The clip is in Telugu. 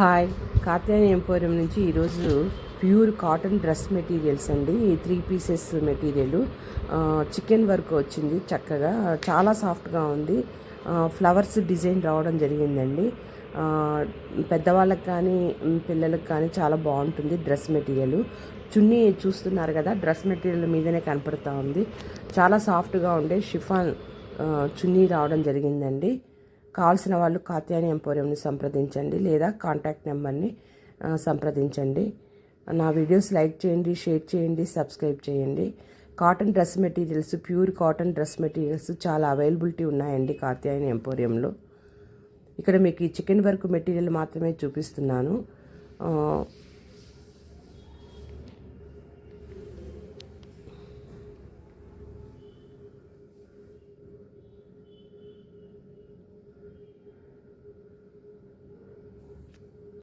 హాయ్. కాత్యాయని ఎంపోరియం నుంచి ఈరోజు ప్యూర్ కాటన్ డ్రెస్ మెటీరియల్స్ అండి. Three pieces material. Chikan work వచ్చింది చక్కగా. చాలా సాఫ్ట్గా ఉంది. ఫ్లవర్స్ డిజైన్ రావడం జరిగిందండి. పెద్దవాళ్ళకి కానీ పిల్లలకు కానీ చాలా బాగుంటుంది డ్రెస్ మెటీరియల్. చున్నీ చూస్తున్నారు కదా డ్రెస్ మెటీరియల్ మీదనే కనపడుతూ ఉంది. చాలా సాఫ్ట్గా ఉండే షిఫాన్ చున్నీ రావడం జరిగిందండి. కావాల్సిన వాళ్ళు కాత్యాని ఎంపోరియంని సంప్రదించండి లేదా కాంటాక్ట్ నెంబర్ని సంప్రదించండి. నా వీడియోస్ లైక్ చేయండి షేర్ చేయండి సబ్స్క్రైబ్ చేయండి. Cotton dress materials pure cotton dress materials చాలా అవైలబిలిటీ ఉన్నాయండి కాత్యాయని ఎంపోరియంలో. ఇక్కడ మీకు ఈ చికెన్ వర్క్ మెటీరియల్ మాత్రమే చూపిస్తున్నాను.